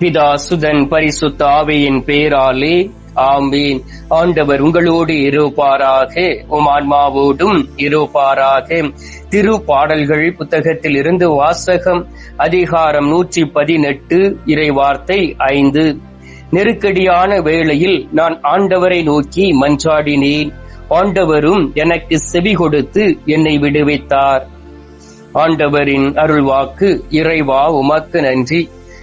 பிதா சுதன் பரிசுத்த ஆவியின் பேராலே ஆம்பீன் ஆண்டவர் உங்களோடு இருப்பாராக உம் ஆன்மாவோடும் இருப்பாராக. திரு பாடல்கள் புத்தகத்தில் இருந்து வாசகம் அதிகாரம் நூற்றி பதினெட்டு இறைவார்த்தை ஐந்து. நெருக்கடியான வேளையில் நான் ஆண்டவரை நோக்கி மன்றாடினேன். ஆண்டவரும் எனக்கு செவி கொடுத்து என்னை விடுவித்தார். ஆண்டவரின் அருள்வாக்கு இறைவா உமக்கு நன்றி.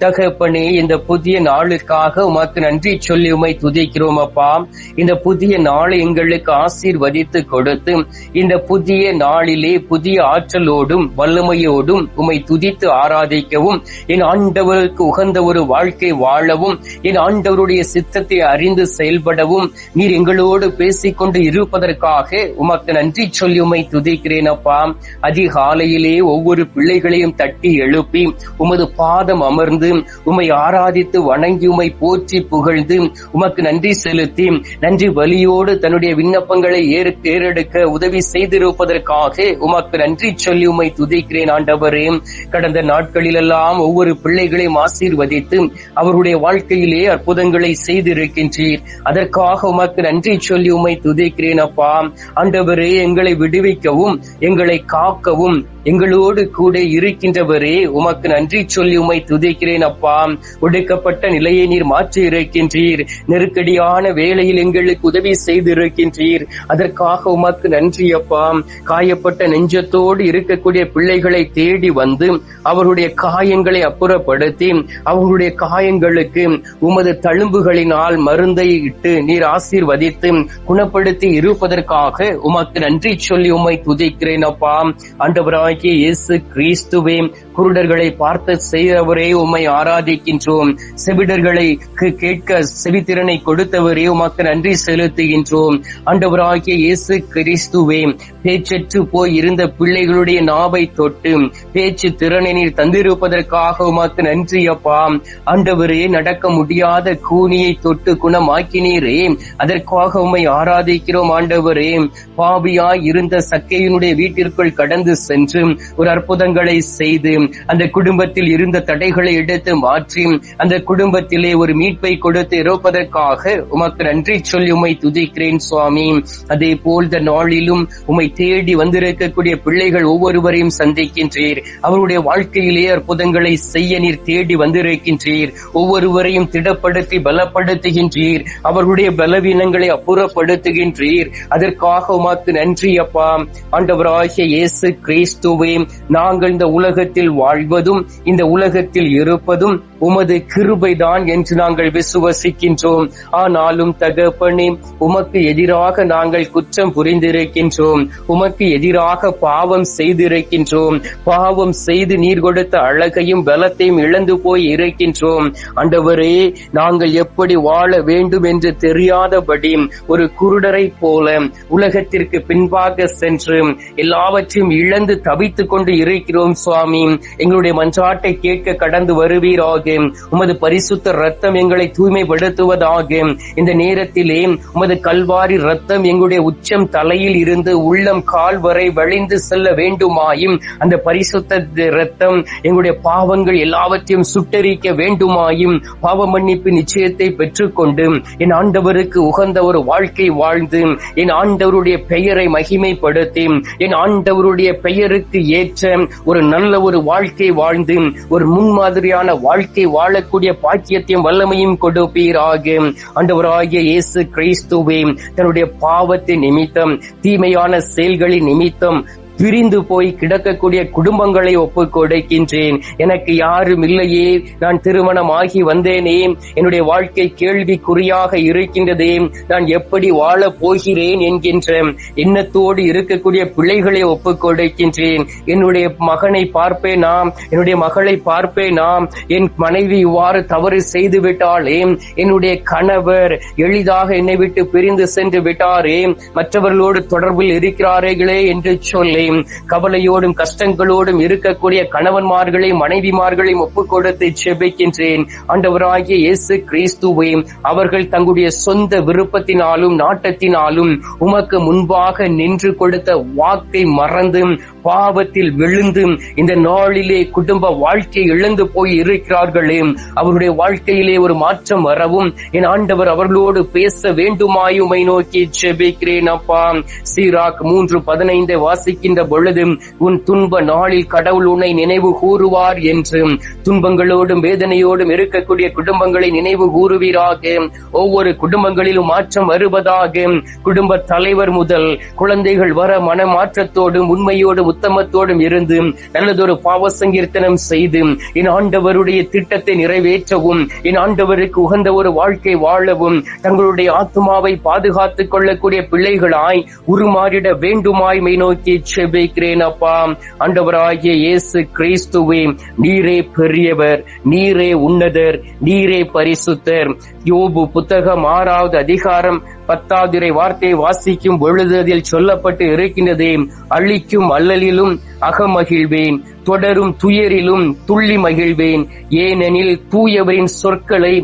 தகப்பனே இந்த புதிய நாளுக்காக உமக்கு நன்றி சொல்லி உமை துதிக்கிறோம் அப்பா. இந்த புதிய நாளை எங்களுக்கு ஆசீர்வதித்து கொடுத்து இந்த புதிய நாளிலே புதிய ஆற்றலோடும் வல்லமையோடும் உமை துதித்து ஆராதிக்கவும் என் ஆண்டவருக்கு உகந்த ஒரு வாழ்க்கை வாழவும் என் ஆண்டவருடைய சித்தத்தை அறிந்து செயல்படவும் நீர் எங்களோடு பேசிக்கொண்டு இருப்பதற்காக உமக்கு நன்றி சொல்லி உமை துதிக்கிறேன் அப்பா. அதிகாலையிலே ஒவ்வொரு பிள்ளைகளையும் தட்டி எழுப்பி உமது பாதம் அமர்ந்து உமை ஆராதித்து வணங்கி உமை போற்றி புகழ்ந்து உமக்கு நன்றி செலுத்தி நன்றி வலியோடு தன்னுடைய விண்ணப்பங்களை ஏறெடுக்க உதவி செய்திருப்பதற்காக உமக்கு நன்றி சொல்லி உமை துதிக்கிறேன் ஆண்டவரே. கடந்த நாட்களிலெல்லாம் ஒவ்வொரு பிள்ளைகளையும் ஆசீர்வதித்து அவருடைய வாழ்க்கையிலே அற்புதங்களை செய்திருக்கின்றீர். அதற்காக உமக்கு நன்றி சொல்லி உமை துதிக்கிறேன் அப்பா. ஆண்டவரே எங்களை விடுவிக்கவும் எங்களை காக்கவும் எங்களோடு கூட இருக்கின்றவரே உமக்கு நன்றி சொல்லி உமை துதிக்கிறேன் அப்பா ஒடுக்கப்பட்ட நிலையை நீர் மாற்றி இருக்கின்றீர் நெருக்கடியான வேளையில் எங்களுக்கு உதவி செய்திருக்கின்றீர். அதற்காக உமக்கு நன்றி அப்பா காயப்பட்ட நெஞ்சத்தோடு இருக்கக்கூடிய பிள்ளைகளை தேடி வந்து அவருடைய காயங்களை அப்புறப்படுத்தி அவர்களுடைய காயங்களுக்கு உமது தழும்புகளினால் மருந்தை இட்டு நீர் ஆசீர்வதித்து குணப்படுத்தி இருப்பதற்காக உமக்கு நன்றி சொல்லி உம்மை துதிக்கிறேன் அப்பா ஆண்டவராய் இயேசு கிறிஸ்துவே குருடர்களை பார்த்து செய்தவரே உம்மை ஆராதிக்கின்றோம். செவிடர்களை கேட்க செவித்திறனை கொடுத்தவரே உமக்கு நன்றி செலுத்துகின்றோம். ஆண்டவராகிய இயேசு கிறிஸ்துவே பேச்சற்று போய் இருந்த பிள்ளைகளுடைய நாவை தொட்டு பேச்சு திறனை நீர் தந்திருப்பதற்காக உமக்கு நன்றி அப்பா. ஆண்டவரே நடக்க முடியாத கூனியை தொட்டு குணமாக்கினீரே. அதற்காக உம்மை ஆராதிக்கிறோம் ஆண்டவரே. பாவியாய் இருந்த சக்கையினுடைய வீட்டிற்குள் கடந்து சென்று ஒரு அற்புதங்களை செய்து அந்த குடும்பத்தில் இருந்த தடைகளை எடுத்து மாற்றி அந்த குடும்பத்திலே ஒரு மீட்பை கொடுத்து இருப்பதற்காக உமக்கு நன்றி சொல்லி உமை துதிக்கிறேன் சுவாமி. அதே போல் இந்த நாளிலும் உமை தேடி வந்திருக்கக்கூடிய பிள்ளைகள் ஒவ்வொருவரையும் சந்திக்கின்றீர். அவருடைய வாழ்க்கையிலே அற்புதங்களை செய்ய நீர் தேடி வந்திருக்கின்றீர். ஒவ்வொருவரையும் திடப்படுத்தி பலப்படுத்துகின்றீர். அவர்களுடைய பலவீனங்களை அப்புறப்படுத்துகின்றீர். அதற்காக உமக்கு நன்றி அப்பா. ஆண்டவராகிய இயேசு கிறிஸ்துவே நாங்கள் இந்த உலகத்தில் வாழ்வதும் இந்த உலகத்தில் இருப்ப இருப்பதும் உமது கிருபைதான் என்று நாங்கள் விசுவசிக்கின்றோம். ஆனாலும் தகப்பனே உமக்கு எதிராக நாங்கள் குற்றம் புரிந்திருக்கின்றோம். உமக்கு எதிராக பாவம் செய்திருக்கின்றோம். பாவம் செய்து நீர் கொடுத்த அழகையும் பலத்தையும் இழந்து போய் இருக்கின்றோம். அண்டவரே நாங்கள் எப்படி வாழ வேண்டும் என்று தெரியாதபடி ஒரு குருடரை போல உலகத்திற்கு பின்பாக சென்று எல்லாவற்றையும் இழந்து தவித்துக் கொண்டு இருக்கிறோம் சுவாமி. எங்களுடைய மன்றாட்டை கேட்க கடந்து வருவீராக. உமது பரிசுத்த ரத்தம் எங்களை தூய்மைப்படுத்துவதாக. இந்த நேரத்திலே உமது கல்வாரி ரத்தம் எங்களுடைய உச்சம் தலையில் இருந்து உள்ளம் கால் வரை வழிந்து செல்ல வேண்டுமாயும் அந்த பரிசுத்த ரத்தம் எங்களுடைய பாவங்கள் எல்லாவற்றையும் சுட்டரிக்க வேண்டுமாயும் பாவ மன்னிப்பு நிச்சயத்தை பெற்றுக்கொண்டு என் ஆண்டவருக்கு உகந்த ஒரு வாழ்க்கை வாழ்ந்து என் ஆண்டவருடைய பெயரை மகிமைப்படுத்தி என் ஆண்டவருடைய பெயருக்கு ஏற்ற ஒரு நல்ல ஒரு வாழ்க்கை வாழ்ந்து ஒரு முன்மாதிரியான வாழ்க்கை வாழக்கூடிய பாக்கியத்தையும் வல்லமையும் கொடுப்பீராக. ஆண்டவராகிய இயேசு கிறிஸ்துவே தன்னுடைய பாவத்தின் நிமித்தம் தீமையான செயல்களின் நிமித்தம் பிரிந்து போய் கிடக்கக்கூடிய குடும்பங்களை ஒப்பு கொடுக்கின்றேன். எனக்கு யாரும் இல்லையே. நான் திருமணம் ஆகி வந்தேனே. என்னுடைய வாழ்க்கை கேள்விக்குறியாக இருக்கின்றதே. நான் எப்படி வாழப் போகிறேன் என்கின்ற எண்ணத்தோடு இருக்கக்கூடிய பிள்ளைகளை ஒப்பு கொடுக்கின்றேன். என்னுடைய மகனை பார்ப்பேனா என்னுடைய மகளை பார்ப்பேனா என் மனைவி இவ்வாறு தவறு செய்து விட்டாலே என்னுடைய கணவர் எளிதாக என்னை விட்டு பிரிந்து சென்று விட்டாரே. மற்றவர்களோடு தொடர்பில் இருக்கிறார்களே என்று சொல்லி கவலையோடும் கஷ்டங்களோடும் இருக்கக்கூடிய கணவன்மார்களையும் மனைவிமார்களையும் ஒப்பு கொடுத்து செபிக்கின்றேன் ஆண்டவராகிய இயேசு கிறிஸ்துவை அவர்கள் தங்களுடைய சொந்த விருப்பத்தினாலும் நாட்டத்தினாலும் உமக்கு முன்பாக நின்று கொடுத்த வாக்கை மறந்து பாவத்தில் விழுந்து இந்த நாளிலே குடும்ப வாழ்க்கை இழந்து போய் இருக்கிறார்களே. அவருடைய வாழ்க்கையிலே ஒரு மாற்றம் வரவும் என் ஆண்டவர் அவர்களோடு பேச வேண்டுமாயுமை நோக்கி செபிக்கிறேன் அப்பா. சீராக் மூன்று பதினைந்தை வாசிக்கின்ற பொழுது உன் துன்ப நாளில் கடவுள் உன்னை நினைவு கூறுவார் என்று துன்பங்களோடும் வேதனையோடும் இருக்கக்கூடிய குடும்பங்களை நினைவு கூறுவீராக. ஒவ்வொரு குடும்பங்களிலும் மாற்றம் வருவதாக. குடும்ப தலைவர் முதல் குழந்தைகள் வர மனமாற்றத்தோடும் உண்மையோடும் உத்தமத்தோடும் இருந்து நல்லதொரு பாவ சங்கீர்த்தனம் செய்து என் ஆண்டவருடைய திட்டத்தை நிறைவேற்றவும் என் ஆண்டவருக்கு உகந்த ஒரு வாழ்க்கை வாழவும் தங்களுடைய ஆத்மாவை பாதுகாத்துக் கொள்ளக்கூடிய பிள்ளைகளாய் உருமாறிட வேண்டுமாய் மை நோக்கி ஜெபிக்கிறேன் அப்பா. ஆண்டவராகிய இயேசு கிறிஸ்துவே நீரே பெரியவர் நீரே உன்னதர் நீரே பரிசுத்தர். யோபு புத்தகம் ஆறாவது அதிகாரம் பத்தாவது வார்த்தையை வாசிக்கும் பொழுது அதில் சொல்லப்பட்டு இருக்கின்றதே அழிக்கும் அல்லலிலும் அகமகிழ்வேன். தொடரும் துயரிலும் துள்ளி மகிழ்வேன். ஏனெனில் தூயவரின் சொற்களை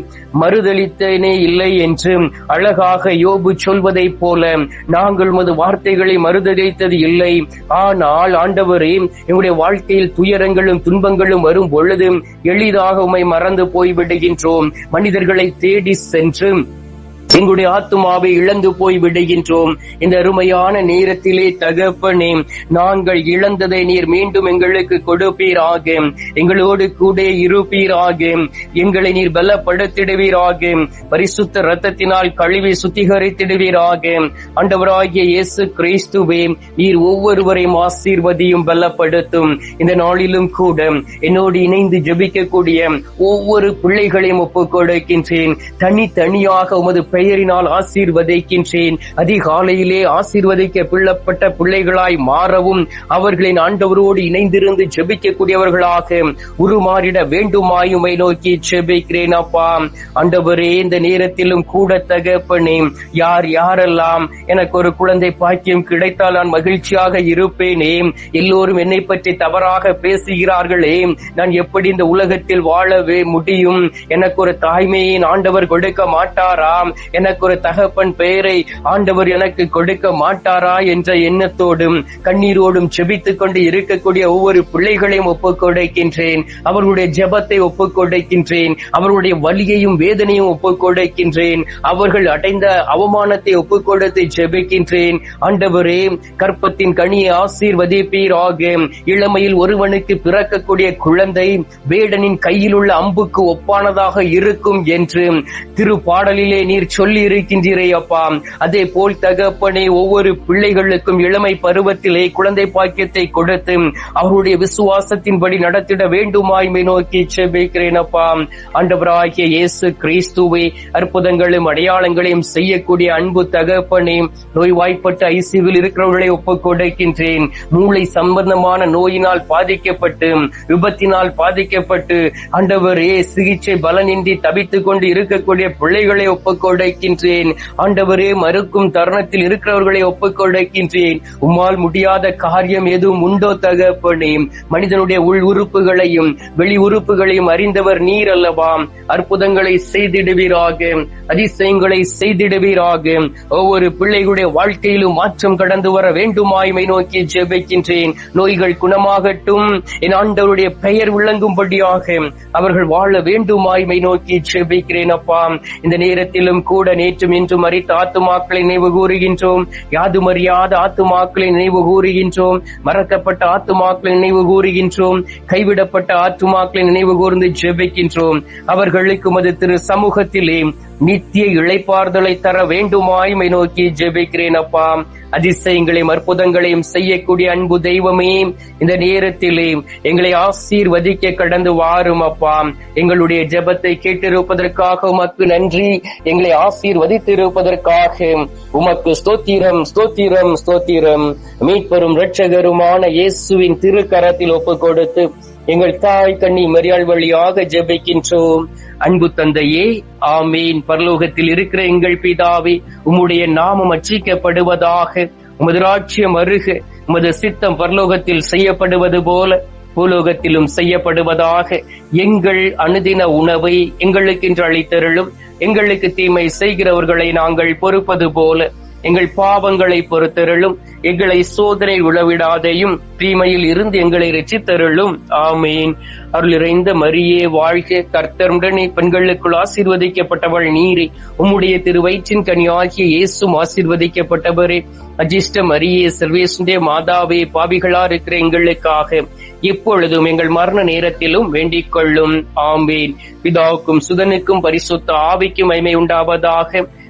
மறுதளித்தனே இல்லை என்று அழகாக யோபு சொல்வதைப் போல நாங்கள் உமது வார்த்தைகளை மறுதளித்தது இல்லை. ஆனால் ஆண்டவரே எங்களுடைய வாழ்க்கையில் துயரங்களும் துன்பங்களும் வரும் பொழுது எளிதாக உமை மறந்து போய்விடுகின்றோம். மனிதர்களை தேடி சென்று எங்களுடைய ஆத்துமாவை இழந்து போய் விடுகின்றோம். இந்த அருமையான நேரத்திலே தகப்பனே நாங்கள் இழந்ததை நீர் மீண்டும் எங்களுக்கு கொடுப்பீராக. எங்களோடு கூட இருப்பீராக. எங்களை நீர் பலப்படுத்திடுவீராக. பரிசுத்த ரத்தத்தினால் கழுவி சுத்திகரித்திடுவீராக. ஆண்டவராகிய இயேசு கிறிஸ்துவே நீர் ஒவ்வொருவரையும் ஆசீர்வதியும் பலப்படுத்தும். இந்த நாளிலும் கூட என்னோடு இணைந்து ஜபிக்கக்கூடிய ஒவ்வொரு பிள்ளைகளையும் ஒப்புக் கொடுக்கின்றேன் தனித்தனியாக உமது பெயரினால் ஆசீர்வதிக்கின்றேன். அதிகாலையிலே ஆசீர்வதிக்க பிள்ளப்பட்ட பிள்ளைகளாய் மாறவும் அவர்களின் ஆண்டவரோடு இணைந்திருந்து ஜெபிக்கக்கூடியவர்களாக உருமாறிட வேண்டுமாயுமை நோக்கி ஜெபிக்கிறேன் அப்பா. ஆண்டவரே இந்த நேரத்திலும் கூட தகப்பனே யார் யாரெல்லாம் எனக்கு ஒரு குழந்தை பாக்கியம் கிடைத்தால் நான் மகிழ்ச்சியாக இருப்பேனே. எல்லோரும் என்னை பற்றி தவறாக பேசுகிறார்களே. நான் எப்படி இந்த உலகத்தில் வாழவே முடியும்? எனக்கு ஒரு தாய்மையின் ஆண்டவர் கொடுக்க மாட்டாராம் எனக்கு ஒரு தகப்பன் பெயரை ஆண்டவர் எனக்கு கொடுக்க மாட்டாரா என்ற எண்ணத்தோடும் கண்ணீரோடும் செபித்துக் கொண்டு இருக்கக்கூடிய ஒவ்வொரு பிள்ளைகளையும் ஒப்புக்கொடைக்கின்றேன் அவர்களுடைய ஜெபத்தை ஒப்புக் கொடுக்கின்றேன். அவர்களுடைய வலியையும் வேதனையும் ஒப்புக்கொடைக்கின்றேன் அவர்கள் அடைந்த அவமானத்தை ஒப்புக்கொடுத்து ஜெபிக்கின்றேன். ஆண்டவரே கற்பத்தின் கனியை ஆசீர்வதிப்பீராக. இளமையில் ஒருவனுக்கு பிறக்கக்கூடிய குழந்தை வேடனின் கையில் உள்ள அம்புக்கு ஒப்பானதாக இருக்கும் என்று திரு பாடலிலே நீர் சொல்லி இருக்கின்றீரே அப்பா அதே போல் தகப்பனே ஒவ்வொரு பிள்ளைகளுக்கும் இளமை பருவத்திலே குழந்தை பாக்கியத்தை கொடுத்து அவருடைய விசுவாசத்தின்படி நடத்திட வேண்டுமாய்மை நோக்கி செபிக்கிறேன் அப்பா ஆண்டவராகிய இயேசு கிறிஸ்துவை அற்புதங்களும் அடையாளங்களையும் செய்யக்கூடிய அன்பு தகப்பனே நோய்வாய்ப்பட்ட ஐசியூவில் இருக்கிறவர்களை ஒப்புக் கொடுக்கின்றேன் மூளை சம்பந்தமான நோயினால் பாதிக்கப்பட்டு விபத்தினால் பாதிக்கப்பட்டு ஆண்டவரே சிகிச்சை பலனின்றி தவித்துக் கொண்டு இருக்கக்கூடிய பிள்ளைகளை ஒப்புக் கொடுக்கின்றேன் ஆண்டவரே மறுக்கும் தருணத்தில் இருக்கிறவர்களை ஒப்புக்கொள்கின்றேன் உம்மால் முடியாத காரியம் எதுவும் உண்டோ தகப்பனே? மனிதனுடைய உள் உறுப்புகளையும் வெளி உறுப்புகளையும் அறிந்தவர் நீர் அல்லவாம் அற்புதங்களை செய்திடுவீராக. அதிசயங்களை செய்திடுவீராக. ஒவ்வொரு பிள்ளைகளுடைய வாழ்க்கையிலும் மாற்றம் கடந்து வர வேண்டுமாய்மை நோக்கி ஜெபிக்கின்றேன். நோய்கள் குணமாகட்டும். என் ஆண்டவருடைய பெயர் விளங்கும்படியாக அவர்கள் வாழ வேண்டுமாய்மை நோக்கி ஜெபிக்கிறேன் அப்பா. இந்த நேரத்திலும் கூட நேற்றும் இன்றும் மறித்த ஆத்துமாக்களை நினைவு கூறுகின்றோம். யாதும் அறியாத ஆத்துமாக்களை நினைவு கூறுகின்றோம். மறக்கப்பட்ட ஆத்துமாக்களை நினைவு கூறுகின்றோம். கைவிடப்பட்ட ஆத்துமாக்களை நினைவு கூர்ந்து ஜெபிக்கின்றோம். அவர்களுக்கு மது திரு சமூகத்திலே நித்திய இழைப்பார்தலை தர வேண்டுமாய்மை நோக்கி ஜெபிக்கிறேன் அப்பா அதிசயங்களையும் அற்புதங்களையும் செய்யக்கூடிய அன்பு தெய்வமே இந்த நேரத்திலே எங்களை ஆசீர்வதிக்க கடந்து வாரும் அப்பா எங்களுடைய ஜெபத்தை கேட்டிருப்பதற்காக உமக்கு நன்றி. எங்களை ஆசீர்வதித்திருப்பதற்காக உமக்கு ஸ்தோத்திரம் ஸ்தோத்திரம் ஸ்தோத்திரம். மீட்பெரும் இரட்சகருமான இயேசுவின் திருக்கரத்தில் ஒப்புக் கொடுத்து எங்கள் தாய் கண்ணி மரியாள் வழியாக ஜெபிக்கின்றோம். அன்பு தந்தையே ஆமீன். பரலோகத்தில் இருக்கிற எங்கள் பிதாவே உம்முடைய நாமம் அச்சிக்கப்படுவதாக உமது ராட்சியம் அருக உமது சித்தம் பரலோகத்தில் செய்யப்படுவது போல பூலோகத்திலும் செய்யப்படுவதாக எங்கள் அனுதின உணவை எங்களுக்கென்று அளித்தருளும். எங்களுக்கு தீமை செய்கிறவர்களை நாங்கள் பொறுப்பது போல எங்கள் பாவங்களை பொறுத்தருளும் எங்களை சோதனை உளவிடாதையும் தீமையில் இருந்து எங்களை ரசித்தருளும் ஆமேன். அருள் இறைந்த மரியே வாழ்க கர்த்தருடனே. பெண்களுக்குள் ஆசீர்வதிக்கப்பட்டவள் நீரே. உம்முடைய திருவயிற்றின் கனியாகிய இயேசும் ஆசீர்வதிக்கப்பட்டவரே. அஜிஷ்ட மரியே சர்வேசுண்டே மாதாவே பாவிகளா இருக்கிற எங்களுக்காக இப்பொழுதும் எங்கள் மரண நேரத்திலும் வேண்டிக் கொள்ளும். ஆம்பேன் பிதாவுக்கும் சுதனுக்கும் பரிசுத்த ஆவிக்கும் மைமை உண்டாவதாக.